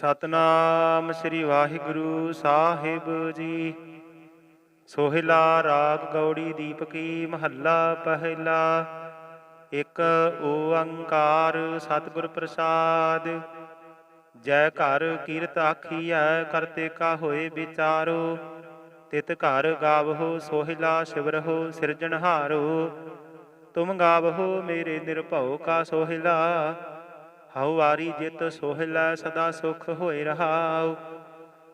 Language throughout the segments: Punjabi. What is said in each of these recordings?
ਸਤਨਾਮ ਸ੍ਰੀ ਵਾਹਿਗੁਰੂ ਸਾਹਿਬ ਜੀ। ਸੋਹਿਲਾ ਰਾਗ ਗੌੜੀ ਦੀਪਕੀ ਮਹੱਲਾ ਪਹਿਲਾ। ਇੱਕ ਓੰਕਾਰ ਸਤਿਗੁਰ ਪ੍ਰਸਾਦ। ਜੈ ਘਰ ਕੀਰਤ ਆਖੀਐ ਕਰਤੇ ਕਾ ਹੋਏ ਵਿਚਾਰੋ। ਤਿਤ ਘਰ ਗਾਵਹੋ, ਸੋਹਿਲਾ ਸ਼ਿਵਰਹੋ ਸਿਰਜਣਹਾਰੋ। ਤੁਮ ਗਾਵਹੋ, ਮੇਰੇ ਨਿਰਭਉ ਕਾ ਸੋਹਿਲਾ। ਹਉ ਵਾਰੀ ਜਿਤ ਸੋਹਿਲਾ ਸਦਾ ਸੁਖ ਹੋਏ ਰਹਾਉ।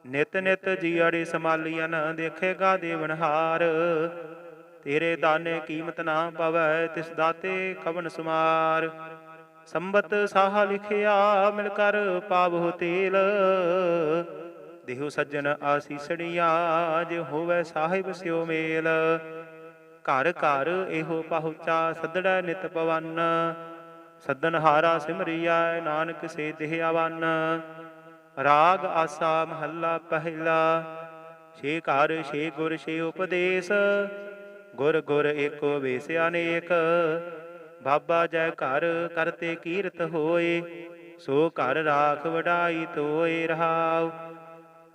ਨਿਤ ਨਿਤ ਜੀਅੜੇ ਸਮਾਲੀਆਂ ਨ ਦੇਖੇਗਾ ਦੇਵਨਹਾਰ ਤੇਰੇ ਦਾਨੇ ਕੀਮਤ ਨਾ ਪਵੈ ਤਿਸ ਦਾਤੇ ਕਵਨ ਸੁਮਾਰ। ਸੰਬਤ ਸਾਹ ਲਿਖਿਆ ਮਿਲ ਕਰ ਪਾਵੋ ਤੇਲ। ਦੇਹੁ ਸੱਜਣ ਆਸੀਸੜੀਆਂ ਜੇ ਹੋਵੇ ਸਾਹਿਬ ਸਿਉ ਮੇਲ। ਘਰ ਘਰ ਇਹੋ ਪਹੁੰਚਾ ਸੱਦੜੈ ਨਿਤ ਪਵਨ। ਸੱਦਨ ਹਾਰਾ ਸਿਮਰਿਆ, ਨਾਨਕ ਸੇ ਦੇਹ ਆਵਨ। ਰਾਗ ਆਸਾ ਮਹੱਲਾ ਪਹਿਲਾ। ਛੇ ਘਰ, ਛੇ ਗੁਰ, ਛੇ ਉਪਦੇਸ਼। ਗੁਰ ਗੁਰ ਏਕੋ ਵੇਸ ਅਨੇਕ। ਬਾਬਾ ਜੈ ਘਰ ਕਰਤੇ ਕੀਰਤ ਹੋਏ। ਸੋ ਘਰ ਰਾਖ ਵਡਾਈ ਤੋਏ ਰਹਾਉ।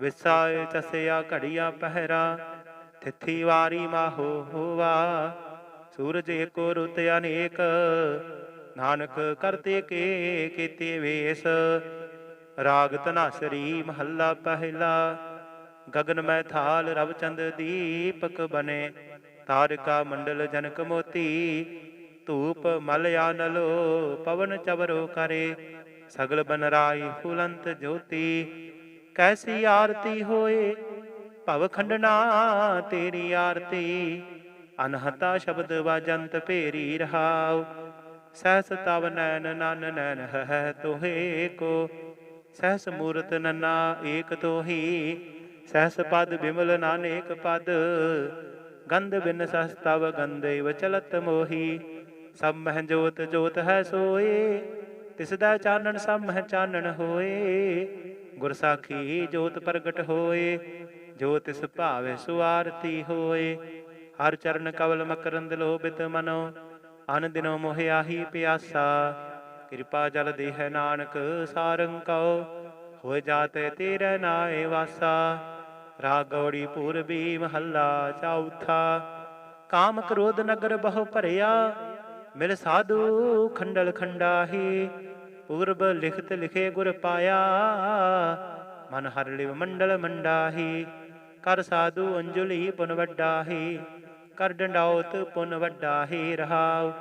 ਵਿਸਾਏ ਚਸਿਆ ਘੜੀਆਂ ਪਹਿਰਾ। ਤਿਥੀ ਵਾਰੀ ਮਾਹੋ ਹੋਵਾ। ਸੂਰਜ ਏਕੋ ਰੁੱਤ ਅਨੇਕ। ਨਾਨਕ ਕਰਤੇ ਕੇ ਕੀਤੇ ਵੇਸ। ਰਾਗ ਧਨਾਸਰੀ ਮਹੱਲਾ ਪਹਿਲਾ। ਗਗਨ ਮੈਂ ਥਾਲ ਰਵ ਦੀਪਕ ਬਨੇ। ਤਾਰਕਾ ਮੰਡਲ ਜਨਕ ਮੋਤੀ। ਧੂਪ ਮਲ ਆਨਲੋ ਪਵਨ ਚਵਰੋ ਕਰੇ। ਸਗਲ ਬਨ ਰਾਈ ਫੁਲੰਤ ਜੋਤੀ। ਕੈਸੀ ਆਰਤੀ ਹੋਏ? ਭਵ ਖੰਡਨਾ ਤੇਰੀ ਆਰਤੀ। ਅਨਹਤਾ ਸ਼ਬਦ ਵਾਜੰਤ ਭੇਰੀ ਰਹਾਉ। ਸਹਸ ਤਵ ਨੈਨ ਨਨ ਨੈਨ ਹੈ ਤੋਹੇ ਕੋ। ਸਹਸ ਮੂਰਤ ਨਨਾ ਏਕ ਤੋਹੀ। ਸਹਸ ਪਦ ਬਿਮਲ ਨਾਨੇਕ ਪਦ। ਗੰਧ ਬਿਨ ਸਹਸ ਤਵ ਗੰਧੇਵ ਚਲਤ ਮੋਹੀ। ਸਭ ਮਹਿ ਜੋਤ ਜੋਤ ਹੈ ਸੋਏ। ਤਿਸ ਦਾ ਚਾਨਣ ਸਭ ਮਹਿ ਚਾਨਣ ਹੋਏ। ਗੁਰ ਸਾਖੀ ਜੋਤ ਪ੍ਰਗਟ ਹੋਏ। ਜੋ ਤਿਸ ਭਾਵੇ ਸੁਆਰਤੀ ਹੋਏ। ਹਰ ਚਰਨ ਕਵਲ ਮਕਰੰਦ ਲੋਭਿਤ ਮਨੋ। ਅਨ ਦਿਨੋ ਮੋਹਿ ਆਹੀ ਪਿਆਸਾ। ਕਿਰਪਾ ਜਲ ਦੇਹ ਨਾਨਕ ਸਾਰੰ ਕਉ। ਹੋਇ ਜਾਤੇ ਤੇਰੇ ਨਾਏ ਵਾਸਾ। ਰਾਗੌੜੀ ਪੂਰਬੀ ਮਹੱਲਾ ਚੌਥਾ। ਕਾਮ ਕ੍ਰੋਧ ਨਗਰ ਬਹੁ ਭਰਿਆ। ਮਿਲ ਸਾਧੂ ਖੰਡਲ ਖੰਡਾਹੀ। ਪੂਰਬ ਲਿਖਤ ਲਿਖੇ ਗੁਰ ਪਾਇਆ। ਮਨ ਹਰ ਲਿਵ ਮੰਡਲ ਮੰਡਾਹੀ। ਕਰ ਸਾਧੂ ਅੰਜੁਲੀ ਪੁਨ ਵੱਡਾਹੀ। ਕਰ ਡੰਡਾਉਤ ਪੁਨ ਵੱਡਾ ਹੀ ਰਹਾਉ।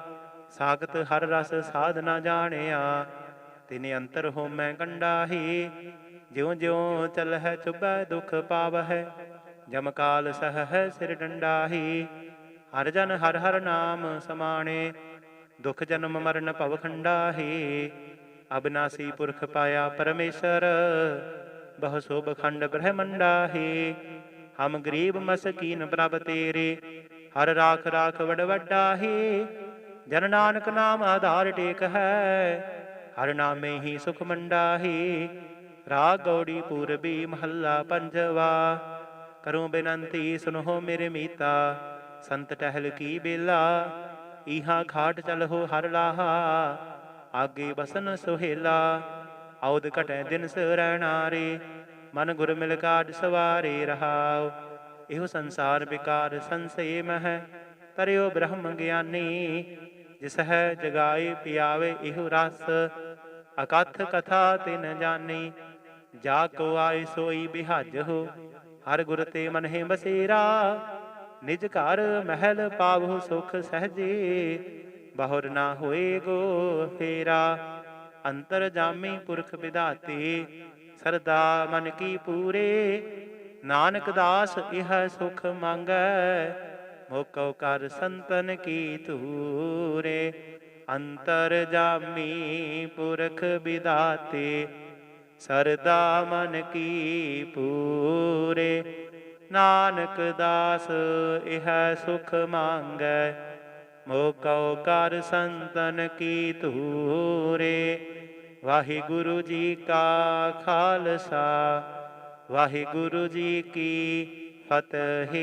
ਸਾਗਤ ਹਰ ਰਸ ਸਾਧ ਨਾ ਜਾਣਿਆ, ਤਿਨੇ ਅੰਤਰ ਹੋਮੈ ਕੰਡਾਹੀ ਜਿਉ ਜਿਉ ਚਲਹਿ ਚੁਬੈ ਦੁਖ ਪਾਵਹਿ, ਜਮ ਕਾਲ ਸਹੈ ਸਿਰ ਡੰਡਾਹੀ ਹਰ ਜਨ ਹਰ ਹਰ ਨਾਮ ਸਮਾਣੇ, ਦੁਖ ਜਨਮ ਮਰਨ ਭਵ ਖੰਡਾਹੀ ਅਬਨਾਸੀ ਪੁਰਖ ਪਾਇਆ ਪਰਮੇਸ਼ਰ, ਬਹੁ ਸੋਭ ਖੰਡ ਬ੍ਰਹਮੰਡਾਹੀ ਹਮ ਗਰੀਬ ਮਸਕੀਨ ਪ੍ਰਭ ਤੇਰੇ ਹਰ ਰਾਖ ਰਾਖ ਵਡ ਵੱਡਾਹੀ, ਜਨ ਨਾਨਕ ਨਾਮ ਆਧਾਰ ਟੇਕ ਹੈ, ਹਰ ਨਾਮੇ ਹੀ ਸੁਖ ਮੰਡਾਹੀ, ਰਾਗ ਗੌੜੀ ਪੂਰਬੀ ਮਹੱਲਾ ਪੰਜਵਾ, ਕਰੂੰ ਬੇਨੰਤੀ ਸੁਨੋ ਮੇਰੇ ਮੀਤਾ, ਸੰਤ ਟਹਿਲ ਕੀ ਬੇਲਾ ਇਹਾ ਖਾਟ ਚਲਹੁ ਹਰ ਲਾਹਾ, ਆਗੇ ਬਸਨ ਸੁਹੇਲਾ ਆਉਦ ਘਟੈ ਦਿਨ ਸਰਣਾਰੇ ਮਨ ਗੁਰ ਮਿਲ ਕਾਜ ਸਵਾਰੇ ਰਹਾਉ। ਇਹੋ ਸੰਸਾਰ ਵਿਕਾਰ ਸੰਸੇ ਮਹਿ, ਤਰਿਓ ਬ੍ਰਹਮ ਗਿਆਨੀ, ਜਿਸ ਹੈ ਜਗਾਏ ਪਿਆਵੇ ਇਹੋ ਰਸ, ਅਕਥ ਕਥਾ ਤਿਨ ਜਾਣੀ ਜਾ ਕੋ ਆਏ ਸੋਈ ਬਿਹਜ ਹੋ, ਹਰ ਗੁਰ ਤੇ ਮਨ ਹੈ ਬਸੇਰਾ, ਨਿਜ ਘਰ ਮਹਿਲ ਪਾਵਹੁ ਸੁਖ ਸਹਜੇ, ਬਹੁਰ ਨਾ ਹੋਏ ਗੋ ਫੇਰਾ, ਅੰਤਰ ਜਾਮੀ ਪੁਰਖ ਵਿਧਾਤੇ, ਸਰਦਾ ਮਨ ਕੀ ਪੂਰੇ ਨਾਨਕ ਦਾਸ, ਇਹ ਸੁਖ ਮੰਗੈ ਮੋਕੋ ਕਰ ਸੰਤਨ ਕੀ ਧੂਰੇ। ਅੰਤਰ ਜਾਮੀ ਪੁਰਖ ਵਿਧਾਤੇ ਸਰਦਾ ਮਨ ਕੀ ਪੂਰੇ। ਨਾਨਕ ਦਾਸ, ਇਹ ਸੁਖ ਮੰਗੈ, ਮੋਕਉ ਕਰ ਸੰਤਨ ਕੀ ਧੂਰੇ। ਵਾਹਿਗੁਰੂ ਜੀ ਕਾ ਖਾਲਸਾ ਵਾਹਿਗੁਰੂ ਜੀ ਕੀ ਫਤਿਹ।